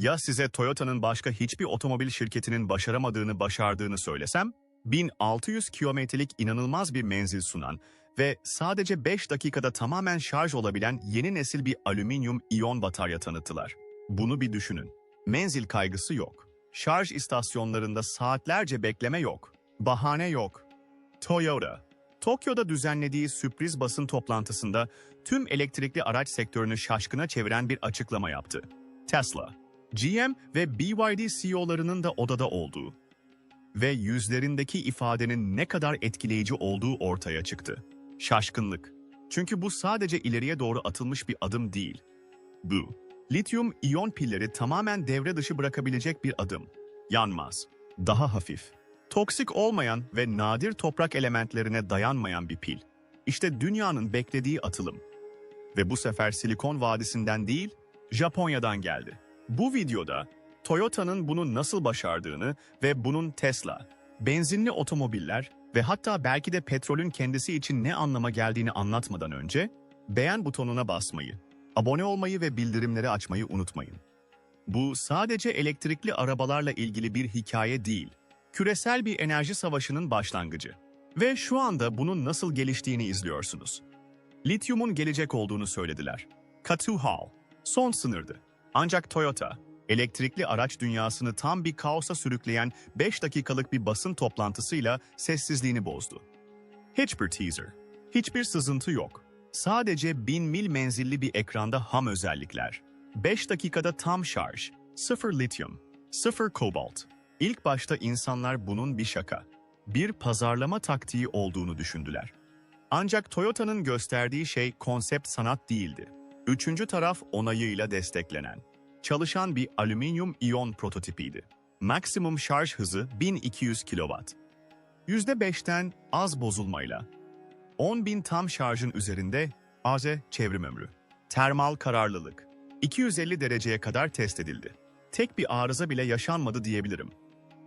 Ya size Toyota'nın başka hiçbir otomobil şirketinin başaramadığını başardığını söylesem? 1600 kilometrelik inanılmaz bir menzil sunan ve sadece 5 dakikada tamamen şarj olabilen yeni nesil bir alüminyum iyon batarya tanıttılar. Bunu bir düşünün. Menzil kaygısı yok. Şarj istasyonlarında saatlerce bekleme yok. Bahane yok. Toyota, Tokyo'da düzenlediği sürpriz basın toplantısında tüm elektrikli araç sektörünü şaşkına çeviren bir açıklama yaptı. Tesla, GM ve BYD CEO'larının da odada olduğu ve yüzlerindeki ifadenin ne kadar etkileyici olduğu ortaya çıktı. Şaşkınlık. Çünkü bu sadece ileriye doğru atılmış bir adım değil. Bu, lityum iyon pilleri tamamen devre dışı bırakabilecek bir adım. Yanmaz, daha hafif, toksik olmayan ve nadir toprak elementlerine dayanmayan bir pil. İşte dünyanın beklediği atılım. Ve bu sefer Silikon Vadisi'nden değil, Japonya'dan geldi. Bu videoda Toyota'nın bunu nasıl başardığını ve bunun Tesla, benzinli otomobiller ve hatta belki de petrolün kendisi için ne anlama geldiğini anlatmadan önce beğen butonuna basmayı, abone olmayı ve bildirimleri açmayı unutmayın. Bu sadece elektrikli arabalarla ilgili bir hikaye değil, küresel bir enerji savaşının başlangıcı. Ve şu anda bunun nasıl geliştiğini izliyorsunuz. Lityumun gelecek olduğunu söylediler. Katı Hall, son sınırdı. Ancak Toyota, elektrikli araç dünyasını tam bir kaosa sürükleyen 5 dakikalık bir basın toplantısıyla sessizliğini bozdu. Hiçbir teaser, hiçbir sızıntı yok. Sadece 1000 mil menzilli bir ekranda ham özellikler. 5 dakikada tam şarj, sıfır lityum, sıfır kobalt. İlk başta insanlar bunun bir şaka, bir pazarlama taktiği olduğunu düşündüler. Ancak Toyota'nın gösterdiği şey konsept sanat değildi. Üçüncü taraf onayıyla desteklenen, çalışan bir alüminyum iyon prototipiydi. Maksimum şarj hızı 1200 kW. %5'ten az bozulmayla. 10.000 tam şarjın üzerinde AZ çevrim ömrü. Termal kararlılık. 250 dereceye kadar test edildi. Tek bir arıza bile yaşanmadı diyebilirim.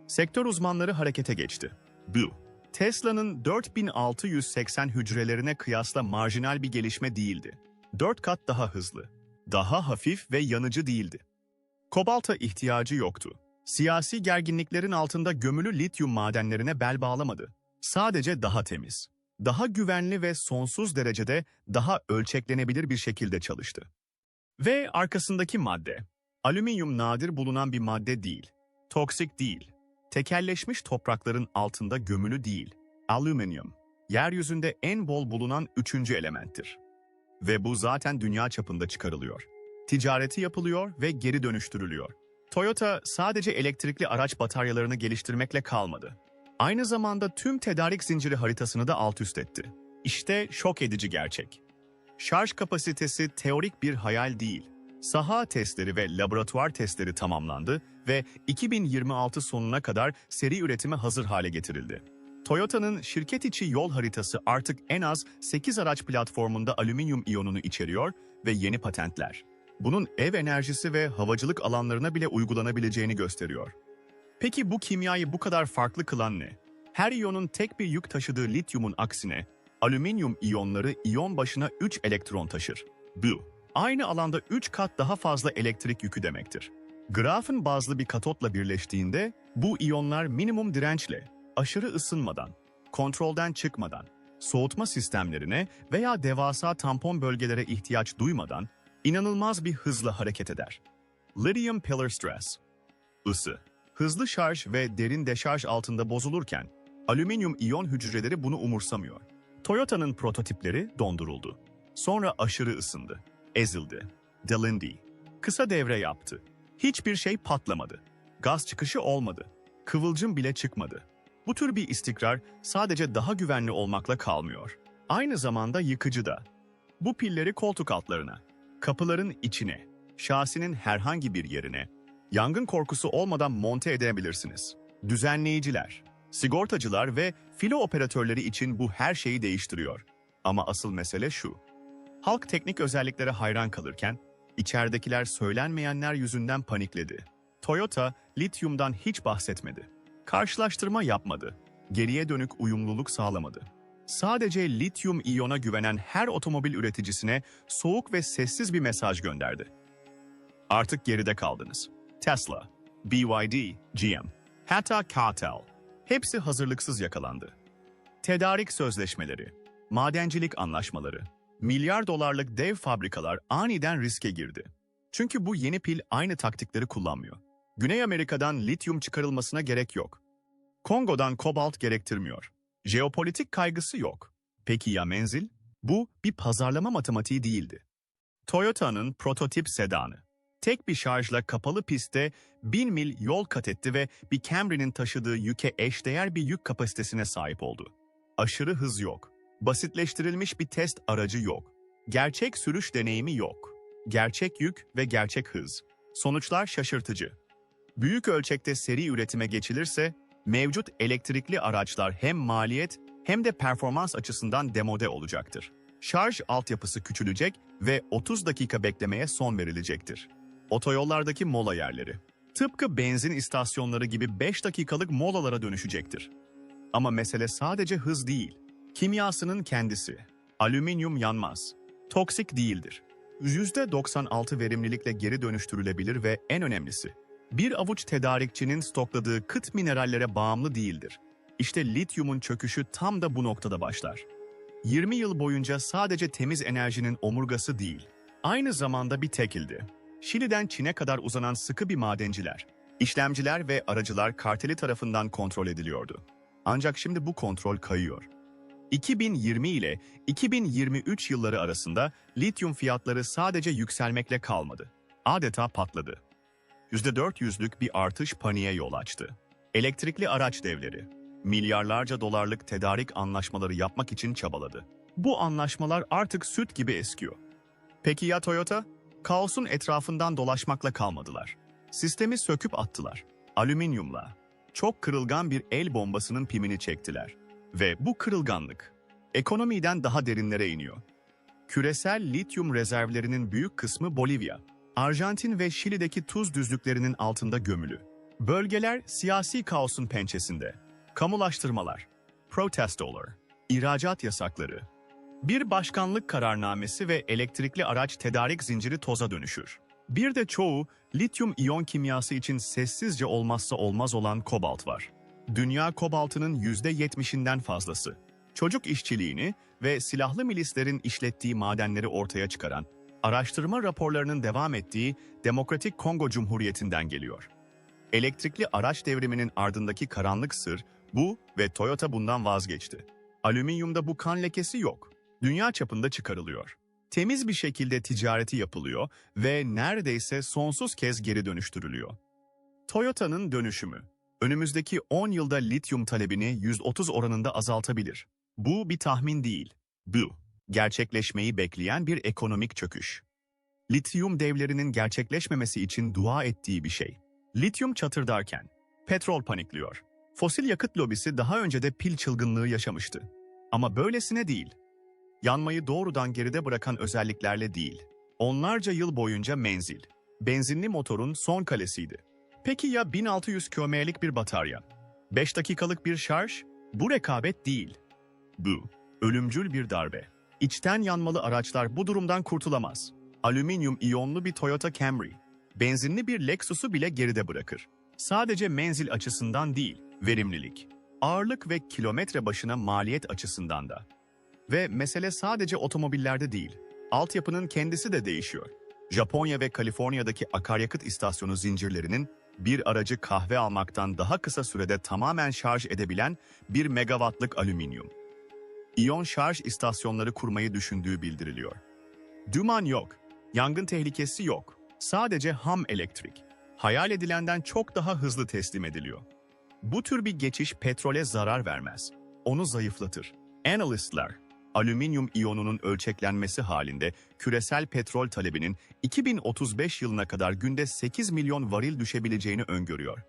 Sektör uzmanları harekete geçti. Bu, Tesla'nın 4680 hücrelerine kıyasla marjinal bir gelişme değildi. 4 kat daha hızlı, daha hafif ve yanıcı değildi. Kobalta ihtiyacı yoktu. Siyasi gerginliklerin altında gömülü lityum madenlerine bel bağlamadı. Sadece daha temiz, daha güvenli ve sonsuz derecede daha ölçeklenebilir bir şekilde çalıştı. Ve arkasındaki madde, alüminyum nadir bulunan bir madde değil, toksik değil, tekelleşmiş toprakların altında gömülü değil, alüminyum, yeryüzünde en bol bulunan üçüncü elementtir. Ve bu zaten dünya çapında çıkarılıyor. Ticareti yapılıyor ve geri dönüştürülüyor. Toyota sadece elektrikli araç bataryalarını geliştirmekle kalmadı. Aynı zamanda tüm tedarik zinciri haritasını da alt üst etti. İşte şok edici gerçek. Şarj kapasitesi teorik bir hayal değil. Saha testleri ve laboratuvar testleri tamamlandı ve 2026 sonuna kadar seri üretime hazır hale getirildi. Toyota'nın şirket içi yol haritası artık en az 8 araç platformunda alüminyum iyonunu içeriyor ve yeni patentler. Bunun ev enerjisi ve havacılık alanlarına bile uygulanabileceğini gösteriyor. Peki bu kimyayı bu kadar farklı kılan ne? Her iyonun tek bir yük taşıdığı lityumun aksine, alüminyum iyonları iyon başına 3 elektron taşır. Bu, aynı alanda 3 kat daha fazla elektrik yükü demektir. Grafın bazlı bir katotla birleştiğinde, bu iyonlar minimum dirençle, aşırı ısınmadan, kontrolden çıkmadan, soğutma sistemlerine veya devasa tampon bölgelere ihtiyaç duymadan inanılmaz bir hızla hareket eder. Lithium pillar stress, ısı, hızlı şarj ve derin deşarj altında bozulurken, alüminyum iyon hücreleri bunu umursamıyor. Toyota'nın prototipleri donduruldu. Sonra aşırı ısındı, ezildi, delindi, kısa devre yaptı. Hiçbir şey patlamadı. Gaz çıkışı olmadı. Kıvılcım bile çıkmadı. Bu tür bir istikrar sadece daha güvenli olmakla kalmıyor. Aynı zamanda yıkıcı da. Bu pilleri koltuk altlarına, kapıların içine, şasinin herhangi bir yerine, yangın korkusu olmadan monte edebilirsiniz. Düzenleyiciler, sigortacılar ve filo operatörleri için bu her şeyi değiştiriyor. Ama asıl mesele şu. Halk teknik özelliklere hayran kalırken, içeridekiler söylenmeyenler yüzünden panikledi. Toyota, lityumdan hiç bahsetmedi. Karşılaştırma yapmadı. Geriye dönük uyumluluk sağlamadı. Sadece lityum iyona güvenen her otomobil üreticisine soğuk ve sessiz bir mesaj gönderdi. Artık geride kaldınız. Tesla, BYD, GM, hatta Cartel. Hepsi hazırlıksız yakalandı. Tedarik sözleşmeleri, madencilik anlaşmaları, milyar dolarlık dev fabrikalar aniden riske girdi. Çünkü bu yeni pil aynı taktikleri kullanmıyor. Güney Amerika'dan lityum çıkarılmasına gerek yok. Kongo'dan kobalt gerektirmiyor. Jeopolitik kaygısı yok. Peki ya menzil? Bu bir pazarlama matematiği değildi. Toyota'nın prototip sedanı. Tek bir şarjla kapalı pistte 1000 mil yol kat etti ve bir Camry'nin taşıdığı yüke eşdeğer bir yük kapasitesine sahip oldu. Aşırı hız yok. Basitleştirilmiş bir test aracı yok. Gerçek sürüş deneyimi yok. Gerçek yük ve gerçek hız. Sonuçlar şaşırtıcı. Büyük ölçekte seri üretime geçilirse, mevcut elektrikli araçlar hem maliyet hem de performans açısından demode olacaktır. Şarj altyapısı küçülecek ve 30 dakika beklemeye son verilecektir. Otoyollardaki mola yerleri. Tıpkı benzin istasyonları gibi 5 dakikalık molalara dönüşecektir. Ama mesele sadece hız değil. Kimyasının kendisi. Alüminyum yanmaz. Toksik değildir. %96 verimlilikle geri dönüştürülebilir ve en önemlisi, bir avuç tedarikçinin stokladığı kıt minerallere bağımlı değildir. İşte lityumun çöküşü tam da bu noktada başlar. 20 yıl boyunca sadece temiz enerjinin omurgası değil, aynı zamanda bir tekildi. Şili'den Çin'e kadar uzanan sıkı bir madenciler, işlemciler ve aracılar karteli tarafından kontrol ediliyordu. Ancak şimdi bu kontrol kayıyor. 2020 ile 2023 yılları arasında lityum fiyatları sadece yükselmekle kalmadı. Adeta patladı. %400'lük bir artış paniğe yol açtı. Elektrikli araç devleri, milyarlarca dolarlık tedarik anlaşmaları yapmak için çabaladı. Bu anlaşmalar artık süt gibi eskiyor. Peki ya Toyota? Kaosun etrafından dolaşmakla kalmadılar. Sistemi söküp attılar. Alüminyumla. Çok kırılgan bir el bombasının pimini çektiler. Ve bu kırılganlık ekonomiden daha derinlere iniyor. Küresel lityum rezervlerinin büyük kısmı Bolivya, Arjantin ve Şili'deki tuz düzlüklerinin altında gömülü. Bölgeler siyasi kaosun pençesinde. Kamulaştırmalar, protestolar, ihracat yasakları, bir başkanlık kararnamesi ve elektrikli araç tedarik zinciri toza dönüşür. Bir de çoğu lityum iyon kimyası için sessizce olmazsa olmaz olan kobalt var. Dünya kobaltının %70'inden fazlası. Çocuk işçiliğini ve silahlı milislerin işlettiği madenleri ortaya çıkaran, araştırma raporlarının devam ettiği Demokratik Kongo Cumhuriyeti'nden geliyor. Elektrikli araç devriminin ardındaki karanlık sır bu ve Toyota bundan vazgeçti. Alüminyumda bu kan lekesi yok. Dünya çapında çıkarılıyor. Temiz bir şekilde ticareti yapılıyor ve neredeyse sonsuz kez geri dönüştürülüyor. Toyota'nın dönüşümü önümüzdeki 10 yılda lityum talebini 130 oranında azaltabilir. Bu bir tahmin değil. Bu, gerçekleşmeyi bekleyen bir ekonomik çöküş. Lityum devlerinin gerçekleşmemesi için dua ettiği bir şey. Lityum çatırdarken, petrol panikliyor. Fosil yakıt lobisi daha önce de pil çılgınlığı yaşamıştı. Ama böylesine değil. Yanmayı doğrudan geride bırakan özelliklerle değil. Onlarca yıl boyunca menzil. Benzinli motorun son kalesiydi. Peki ya 1600 kilometrelik bir batarya? 5 dakikalık bir şarj? Bu rekabet değil. Bu, ölümcül bir darbe. İçten yanmalı araçlar bu durumdan kurtulamaz. Alüminyum iyonlu bir Toyota Camry, benzinli bir Lexus'u bile geride bırakır. Sadece menzil açısından değil, verimlilik, ağırlık ve kilometre başına maliyet açısından da. Ve mesele sadece otomobillerde değil, altyapının kendisi de değişiyor. Japonya ve Kaliforniya'daki akaryakıt istasyonu zincirlerinin bir aracı kahve almaktan daha kısa sürede tamamen şarj edebilen bir megawattlık alüminyum. İyon şarj istasyonları kurmayı düşündüğü bildiriliyor. Duman yok, yangın tehlikesi yok. Sadece ham elektrik. Hayal edilenden çok daha hızlı teslim ediliyor. Bu tür bir geçiş petrole zarar vermez. Onu zayıflatır. Analistler, alüminyum iyonunun ölçeklenmesi halinde küresel petrol talebinin 2035 yılına kadar günde 8 milyon varil düşebileceğini öngörüyor.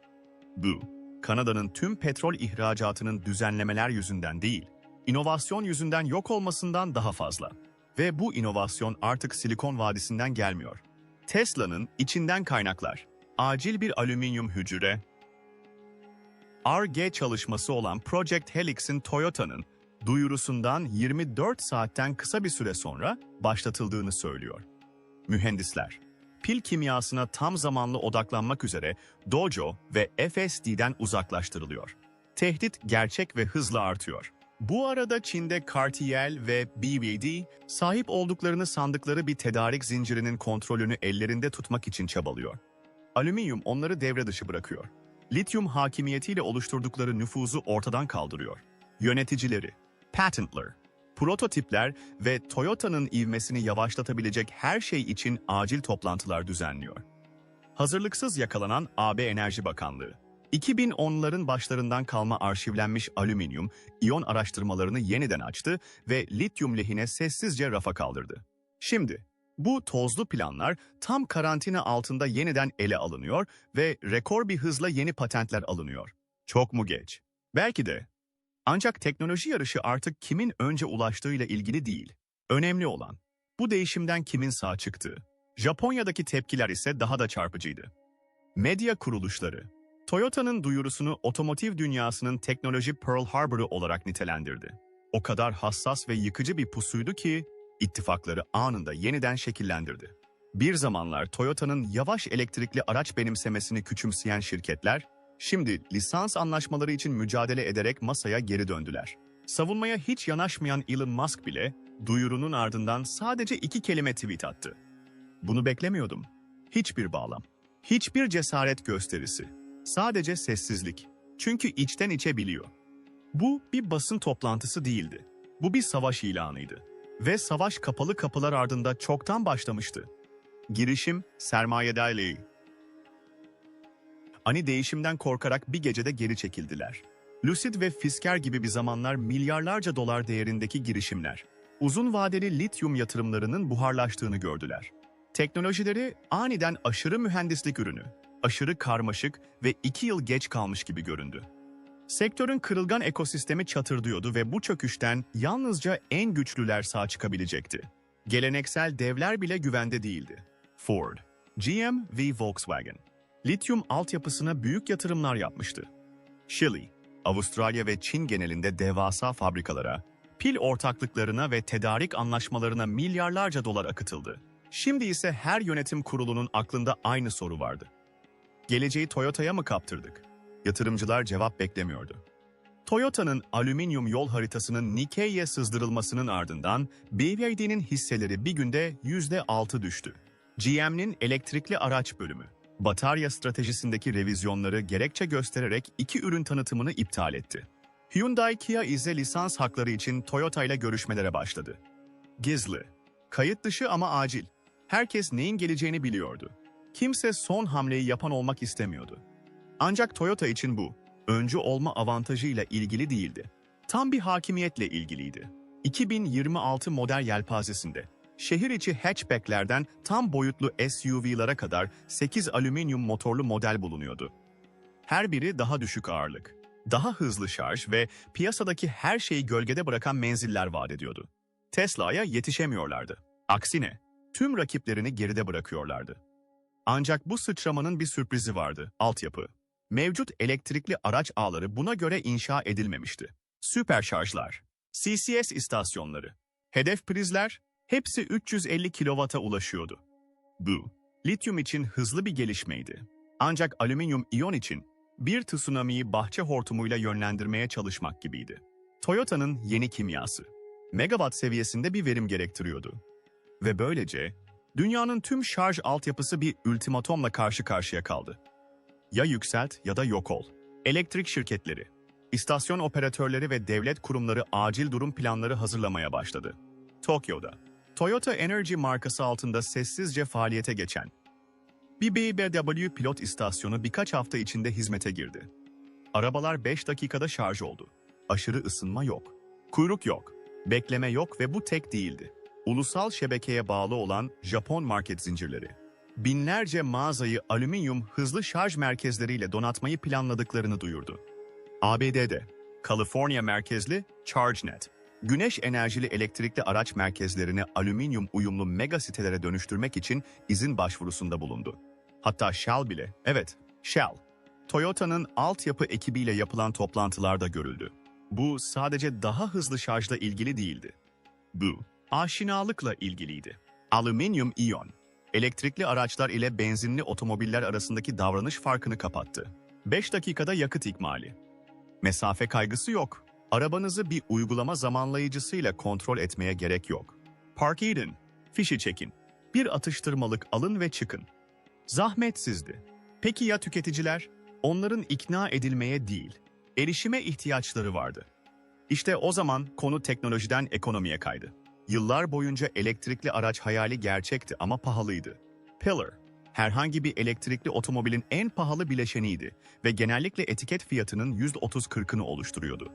Bu, Kanada'nın tüm petrol ihracatının düzenlemeler yüzünden değil, inovasyon yüzünden yok olmasından daha fazla. Ve bu inovasyon artık Silikon Vadisi'nden gelmiyor. Tesla'nın içinden kaynaklar, acil bir alüminyum hücre, R&G çalışması olan Project Helix'in Toyota'nın duyurusundan 24 saatten kısa bir süre sonra başlatıldığını söylüyor. Mühendisler, pil kimyasına tam zamanlı odaklanmak üzere Dojo ve FSD'den uzaklaştırılıyor. Tehdit gerçek ve hızla artıyor. Bu arada Çin'de Cartier ve BVD sahip olduklarını sandıkları bir tedarik zincirinin kontrolünü ellerinde tutmak için çabalıyor. Alüminyum onları devre dışı bırakıyor. Lityum hakimiyetiyle oluşturdukları nüfuzu ortadan kaldırıyor. Yöneticileri, patentler, prototipler ve Toyota'nın ivmesini yavaşlatabilecek her şey için acil toplantılar düzenliyor. Hazırlıksız yakalanan AB Enerji Bakanlığı, 2010'ların başlarından kalma arşivlenmiş alüminyum, iyon araştırmalarını yeniden açtı ve lityum lehine sessizce rafa kaldırdı. Şimdi, bu tozlu planlar tam karantina altında yeniden ele alınıyor ve rekor bir hızla yeni patentler alınıyor. Çok mu geç? Belki de. Ancak teknoloji yarışı artık kimin önce ulaştığıyla ilgili değil. Önemli olan, bu değişimden kimin sağ çıktığı. Japonya'daki tepkiler ise daha da çarpıcıydı. Medya kuruluşları, Toyota'nın duyurusunu otomotiv dünyasının teknoloji Pearl Harbor'ı olarak nitelendirdi. O kadar hassas ve yıkıcı bir pusuydu ki, ittifakları anında yeniden şekillendirdi. Bir zamanlar Toyota'nın yavaş elektrikli araç benimsemesini küçümseyen şirketler, şimdi lisans anlaşmaları için mücadele ederek masaya geri döndüler. Savunmaya hiç yanaşmayan Elon Musk bile, duyurunun ardından sadece iki kelime tweet attı. Bunu beklemiyordum. Hiçbir bağlam. Hiçbir cesaret gösterisi. Sadece sessizlik. Çünkü içten içe biliyor. Bu bir basın toplantısı değildi. Bu bir savaş ilanıydı. Ve savaş kapalı kapılar ardında çoktan başlamıştı. Girişim sermayedarlığı. Ani değişimden korkarak bir gecede geri çekildiler. Lucid ve Fisker gibi bir zamanlar milyarlarca dolar değerindeki girişimler. Uzun vadeli lityum yatırımlarının buharlaştığını gördüler. Teknolojileri aniden aşırı mühendislik ürünü, aşırı karmaşık ve iki yıl geç kalmış gibi göründü. Sektörün kırılgan ekosistemi çatırdıyordu ve bu çöküşten yalnızca en güçlüler sağ çıkabilecekti. Geleneksel devler bile güvende değildi. Ford, GM ve Volkswagen, lityum altyapısına büyük yatırımlar yapmıştı. Chile, Avustralya ve Çin genelinde devasa fabrikalara, pil ortaklıklarına ve tedarik anlaşmalarına milyarlarca dolar akıtıldı. Şimdi ise her yönetim kurulunun aklında aynı soru vardı. Geleceği Toyota'ya mı kaptırdık? Yatırımcılar cevap beklemiyordu. Toyota'nın alüminyum yol haritasının Nikkei'ye sızdırılmasının ardından BYD'nin hisseleri bir günde %6 düştü. GM'nin elektrikli araç bölümü, batarya stratejisindeki revizyonları gerekçe göstererek iki ürün tanıtımını iptal etti. Hyundai Kia ise lisans hakları için Toyota ile görüşmelere başladı. Gizli, kayıt dışı ama acil. Herkes neyin geleceğini biliyordu. Kimse son hamleyi yapan olmak istemiyordu. Ancak Toyota için bu, öncü olma avantajıyla ilgili değildi. Tam bir hakimiyetle ilgiliydi. 2026 model yelpazesinde, şehir içi hatchbacklerden tam boyutlu SUV'lara kadar 8 alüminyum motorlu model bulunuyordu. Her biri daha düşük ağırlık, daha hızlı şarj ve piyasadaki her şeyi gölgede bırakan menziller vaat ediyordu. Tesla'ya yetişemiyorlardı. Aksine, tüm rakiplerini geride bırakıyorlardı. Ancak bu sıçramanın bir sürprizi vardı, altyapı. Mevcut elektrikli araç ağları buna göre inşa edilmemişti. Süper şarjlar, CCS istasyonları, hedef prizler hepsi 350 kW'a ulaşıyordu. Bu, lityum için hızlı bir gelişmeydi. Ancak alüminyum iyon için bir tsunami'yi bahçe hortumuyla yönlendirmeye çalışmak gibiydi. Toyota'nın yeni kimyası, megawatt seviyesinde bir verim gerektiriyordu. Ve böylece dünyanın tüm şarj altyapısı bir ultimatomla karşı karşıya kaldı. Ya yükselt ya da yok ol. Elektrik şirketleri, istasyon operatörleri ve devlet kurumları acil durum planları hazırlamaya başladı. Tokyo'da, Toyota Energy markası altında sessizce faaliyete geçen bir BMW pilot istasyonu birkaç hafta içinde hizmete girdi. Arabalar 5 dakikada şarj oldu. Aşırı ısınma yok. Kuyruk yok. Bekleme yok ve bu tek değildi. Ulusal şebekeye bağlı olan Japon market zincirleri. Binlerce mağazayı alüminyum hızlı şarj merkezleriyle donatmayı planladıklarını duyurdu. ABD'de, Kaliforniya merkezli ChargeNet, güneş enerjili elektrikli araç merkezlerini alüminyum uyumlu mega sitelere dönüştürmek için izin başvurusunda bulundu. Hatta Shell bile, evet Shell, Toyota'nın altyapı ekibiyle yapılan toplantılarda görüldü. Bu sadece daha hızlı şarjla ilgili değildi. Bu, aşinalıkla ilgiliydi. Alüminyum iyon, elektrikli araçlar ile benzinli otomobiller arasındaki davranış farkını kapattı. 5 dakikada yakıt ikmali. Mesafe kaygısı yok. Arabanızı bir uygulama zamanlayıcısıyla kontrol etmeye gerek yok. Park edin, fişi çekin. Bir atıştırmalık alın ve çıkın. Zahmetsizdi. Peki ya tüketiciler? Onların ikna edilmeye değil, erişime ihtiyaçları vardı. İşte o zaman konu teknolojiden ekonomiye kaydı. Yıllar boyunca elektrikli araç hayali gerçekti ama pahalıydı. Pillar, herhangi bir elektrikli otomobilin en pahalı bileşeniydi ve genellikle etiket fiyatının %30-40'ını oluşturuyordu.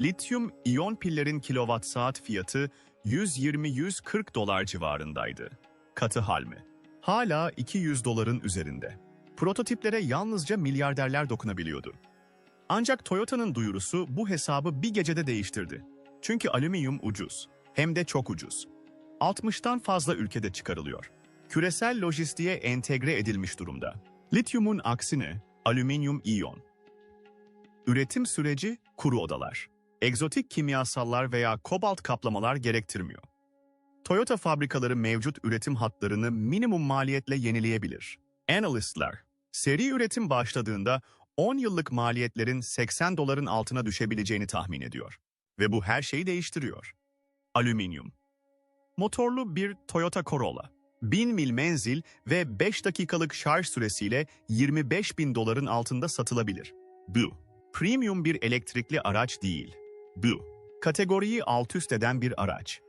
Lityum iyon pillerin kilowatt saat fiyatı 120-140 dolar civarındaydı. Katı hal mi? Hala 200 doların üzerinde. Prototiplere yalnızca milyarderler dokunabiliyordu. Ancak Toyota'nın duyurusu bu hesabı bir gecede değiştirdi. Çünkü alüminyum ucuz, hem de çok ucuz. 60'tan fazla ülkede çıkarılıyor. Küresel lojistiğe entegre edilmiş durumda. Lityumun aksine alüminyum iyon. Üretim süreci kuru odalar. Egzotik kimyasallar veya kobalt kaplamalar gerektirmiyor. Toyota fabrikaları mevcut üretim hatlarını minimum maliyetle yenileyebilir. Analystler, seri üretim başladığında 10 yıllık maliyetlerin 80 doların altına düşebileceğini tahmin ediyor. Ve bu her şeyi değiştiriyor. Alüminyum. Motorlu bir Toyota Corolla. 1000 mil menzil ve 5 dakikalık şarj süresiyle 25 bin doların altında satılabilir. Bu, premium bir elektrikli araç değil. Bu, kategoriyi alt üst eden bir araç.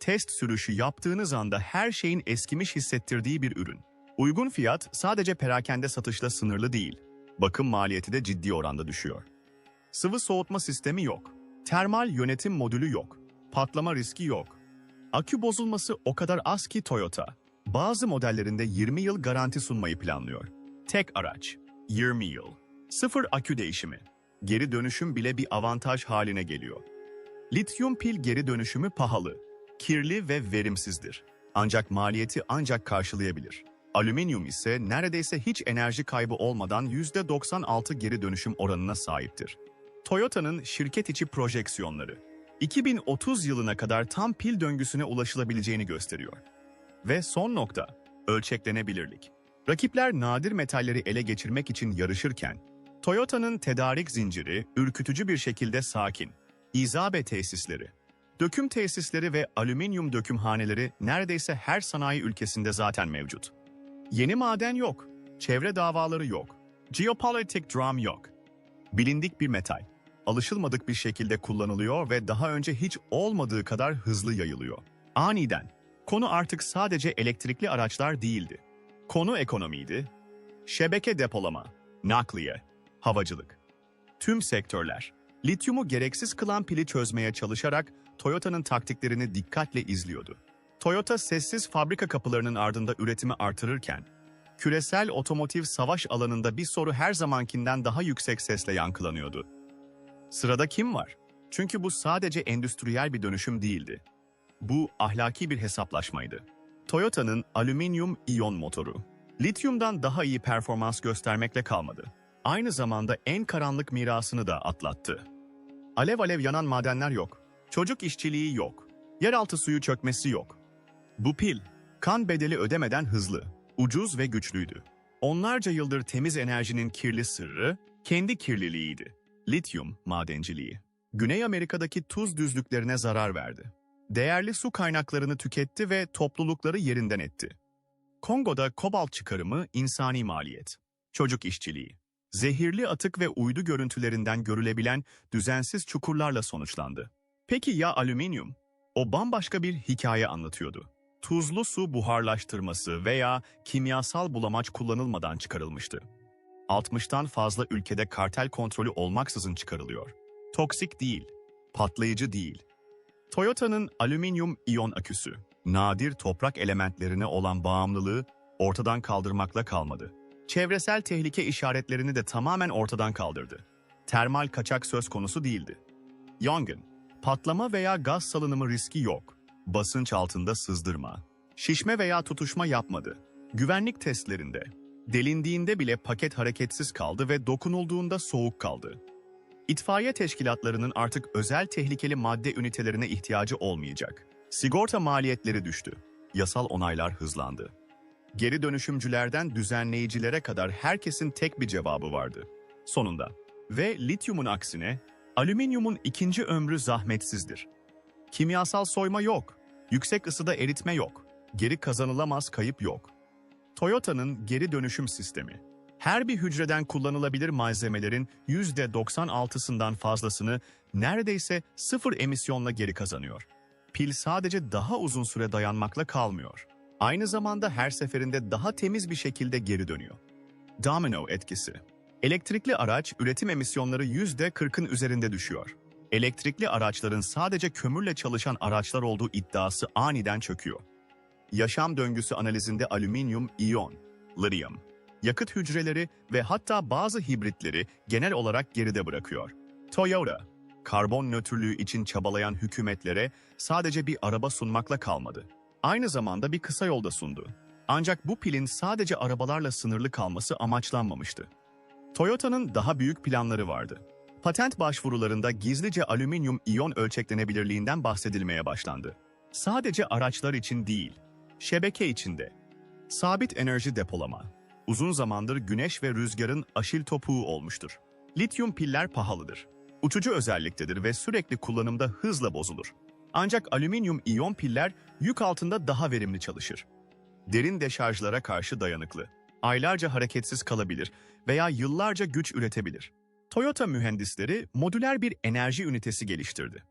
Test sürüşü yaptığınız anda her şeyin eskimiş hissettirdiği bir ürün. Uygun fiyat sadece perakende satışla sınırlı değil. Bakım maliyeti de ciddi oranda düşüyor. Sıvı soğutma sistemi yok. Termal yönetim modülü yok. Patlama riski yok. Akü bozulması o kadar az ki Toyota. Bazı modellerinde 20 yıl garanti sunmayı planlıyor. Tek araç, 20 yıl. Sıfır akü değişimi. Geri dönüşüm bile bir avantaj haline geliyor. Lityum pil geri dönüşümü pahalı, kirli ve verimsizdir. Ancak maliyeti ancak karşılayabilir. Alüminyum ise neredeyse hiç enerji kaybı olmadan %96 geri dönüşüm oranına sahiptir. Toyota'nın şirket içi projeksiyonları 2030 yılına kadar tam pil döngüsüne ulaşılabileceğini gösteriyor. Ve son nokta, ölçeklenebilirlik. Rakipler nadir metalleri ele geçirmek için yarışırken, Toyota'nın tedarik zinciri ürkütücü bir şekilde sakin. İzabe tesisleri, döküm tesisleri ve alüminyum dökümhaneleri neredeyse her sanayi ülkesinde zaten mevcut. Yeni maden yok, çevre davaları yok, geopolitik dram yok. Bilindik bir metal, alışılmadık bir şekilde kullanılıyor ve daha önce hiç olmadığı kadar hızlı yayılıyor. Aniden, konu artık sadece elektrikli araçlar değildi. Konu ekonomiydi, şebeke depolama, nakliye, havacılık. Tüm sektörler, lityumu gereksiz kılan pili çözmeye çalışarak Toyota'nın taktiklerini dikkatle izliyordu. Toyota sessiz fabrika kapılarının ardında üretimi artırırken, küresel otomotiv savaş alanında bir soru her zamankinden daha yüksek sesle yankılanıyordu. Sırada kim var? Çünkü bu sadece endüstriyel bir dönüşüm değildi. Bu ahlaki bir hesaplaşmaydı. Toyota'nın alüminyum iyon motoru, lityumdan daha iyi performans göstermekle kalmadı. Aynı zamanda en karanlık mirasını da atlattı. Alev alev yanan madenler yok. Çocuk işçiliği yok. Yeraltı suyu çökmesi yok. Bu pil, kan bedeli ödemeden hızlı, ucuz ve güçlüydü. Onlarca yıldır temiz enerjinin kirli sırrı, kendi kirliliğiydi. Lityum madenciliği. Güney Amerika'daki tuz düzlüklerine zarar verdi. Değerli su kaynaklarını tüketti ve toplulukları yerinden etti. Kongo'da kobalt çıkarımı insani maliyet. Çocuk işçiliği. Zehirli atık ve uydu görüntülerinden görülebilen düzensiz çukurlarla sonuçlandı. Peki ya alüminyum? O bambaşka bir hikaye anlatıyordu. Tuzlu su buharlaştırması veya kimyasal bulamaç kullanılmadan çıkarılmıştı. 60'tan fazla ülkede kartel kontrolü olmaksızın çıkarılıyor. Toksik değil, patlayıcı değil. Toyota'nın alüminyum iyon aküsü, nadir toprak elementlerine olan bağımlılığı ortadan kaldırmakla kalmadı. Çevresel tehlike işaretlerini de tamamen ortadan kaldırdı. Termal kaçak söz konusu değildi. Yangın, patlama veya gaz salınımı riski yok. Basınç altında sızdırma, şişme veya tutuşma yapmadı. Güvenlik testlerinde, delindiğinde bile paket hareketsiz kaldı ve dokunulduğunda soğuk kaldı. İtfaiye teşkilatlarının artık özel tehlikeli madde ünitelerine ihtiyacı olmayacak. Sigorta maliyetleri düştü. Yasal onaylar hızlandı. Geri dönüşümcülerden düzenleyicilere kadar herkesin tek bir cevabı vardı. Sonunda. Ve lityumun aksine alüminyumun ikinci ömrü zahmetsizdir. Kimyasal soyma yok. Yüksek ısıda eritme yok. Geri kazanılamaz kayıp yok. Toyota'nın geri dönüşüm sistemi. Her bir hücreden kullanılabilir malzemelerin %96'sından fazlasını neredeyse sıfır emisyonla geri kazanıyor. Pil sadece daha uzun süre dayanmakla kalmıyor. Aynı zamanda her seferinde daha temiz bir şekilde geri dönüyor. Domino etkisi. Elektrikli araç üretim emisyonları %40'ın üzerinde düşüyor. Elektrikli araçların sadece kömürle çalışan araçlar olduğu iddiası aniden çöküyor. Yaşam döngüsü analizinde alüminyum iyon, lityum, yakıt hücreleri ve hatta bazı hibritleri genel olarak geride bırakıyor. Toyota, karbon nötrlüğü için çabalayan hükümetlere sadece bir araba sunmakla kalmadı. Aynı zamanda bir kısa yolda sundu. Ancak bu pilin sadece arabalarla sınırlı kalması amaçlanmamıştı. Toyota'nın daha büyük planları vardı. Patent başvurularında gizlice alüminyum iyon ölçeklenebilirliğinden bahsedilmeye başlandı. Sadece araçlar için değil, şebeke içinde. Sabit enerji depolama. Uzun zamandır güneş ve rüzgarın aşil topuğu olmuştur. Lityum piller pahalıdır. Uçucu özelliktedir ve sürekli kullanımda hızla bozulur. Ancak alüminyum iyon piller yük altında daha verimli çalışır. Derin deşarjlara karşı dayanıklı. Aylarca hareketsiz kalabilir veya yıllarca güç üretebilir. Toyota mühendisleri modüler bir enerji ünitesi geliştirdi.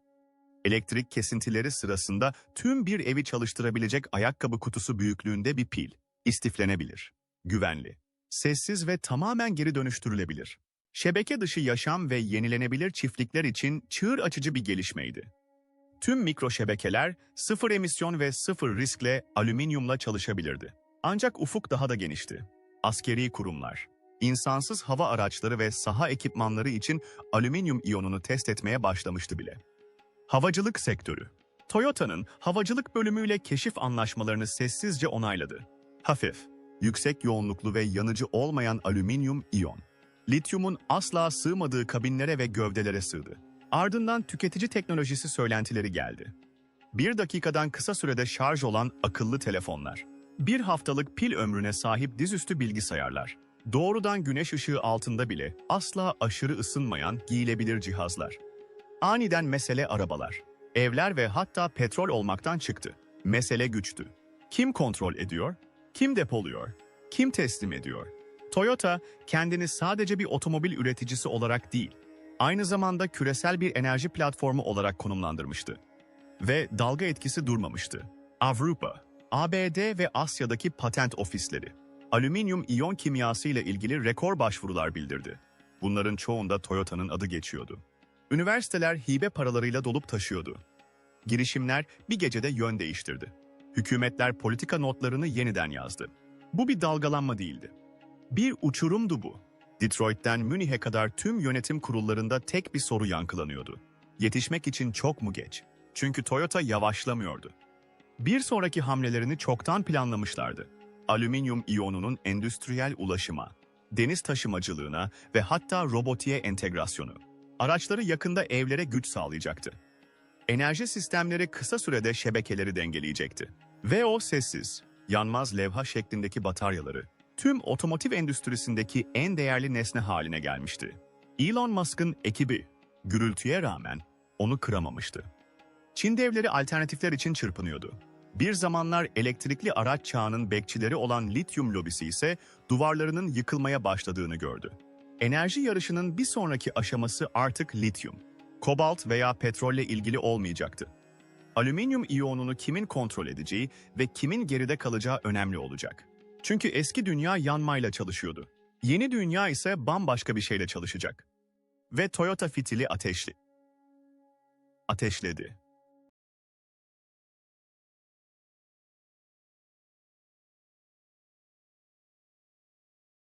Elektrik kesintileri sırasında tüm bir evi çalıştırabilecek ayakkabı kutusu büyüklüğünde bir pil. İstiflenebilir, güvenli, sessiz ve tamamen geri dönüştürülebilir. Şebeke dışı yaşam ve yenilenebilir çiftlikler için çığır açıcı bir gelişmeydi. Tüm mikro şebekeler sıfır emisyon ve sıfır riskle alüminyumla çalışabilirdi. Ancak ufuk daha da genişti. Askeri kurumlar, insansız hava araçları ve saha ekipmanları için alüminyum iyonunu test etmeye başlamıştı bile. Havacılık sektörü. Toyota'nın havacılık bölümüyle keşif anlaşmalarını sessizce onayladı. Hafif, yüksek yoğunluklu ve yanıcı olmayan alüminyum iyon. Lityumun asla sığmadığı kabinlere ve gövdelere sığdı. Ardından tüketici teknolojisi söylentileri geldi. Bir dakikadan kısa sürede şarj olan akıllı telefonlar. Bir haftalık pil ömrüne sahip dizüstü bilgisayarlar. Doğrudan güneş ışığı altında bile asla aşırı ısınmayan giyilebilir cihazlar. Aniden mesele arabalar. Evler ve hatta petrol olmaktan çıktı. Mesele güçtü. Kim kontrol ediyor? Kim depoluyor? Kim teslim ediyor? Toyota kendini sadece bir otomobil üreticisi olarak değil, aynı zamanda küresel bir enerji platformu olarak konumlandırmıştı. Ve dalga etkisi durmamıştı. Avrupa, ABD ve Asya'daki patent ofisleri, alüminyum iyon kimyası ile ilgili rekor başvurular bildirdi. Bunların çoğunda Toyota'nın adı geçiyordu. Üniversiteler hibe paralarıyla dolup taşıyordu. Girişimler bir gecede yön değiştirdi. Hükümetler politika notlarını yeniden yazdı. Bu bir dalgalanma değildi. Bir uçurumdu bu. Detroit'ten Münih'e kadar tüm yönetim kurullarında tek bir soru yankılanıyordu. Yetişmek için çok mu geç? Çünkü Toyota yavaşlamıyordu. Bir sonraki hamlelerini çoktan planlamışlardı. Alüminyum iyonunun endüstriyel ulaşıma, deniz taşımacılığına ve hatta robotiğe entegrasyonu. Araçları yakında evlere güç sağlayacaktı. Enerji sistemleri kısa sürede şebekeleri dengeleyecekti. Ve o sessiz, yanmaz levha şeklindeki bataryaları tüm otomotiv endüstrisindeki en değerli nesne haline gelmişti. Elon Musk'ın ekibi gürültüye rağmen onu kıramamıştı. Çin devleri alternatifler için çırpınıyordu. Bir zamanlar elektrikli araç çağının bekçileri olan lityum lobisi ise duvarlarının yıkılmaya başladığını gördü. Enerji yarışının bir sonraki aşaması artık lityum, kobalt veya petrolle ilgili olmayacaktı. Alüminyum iyonunu kimin kontrol edeceği ve kimin geride kalacağı önemli olacak. Çünkü eski dünya yanmayla çalışıyordu. Yeni dünya ise bambaşka bir şeyle çalışacak. Ve Toyota fitili ateşli. Ateşledi.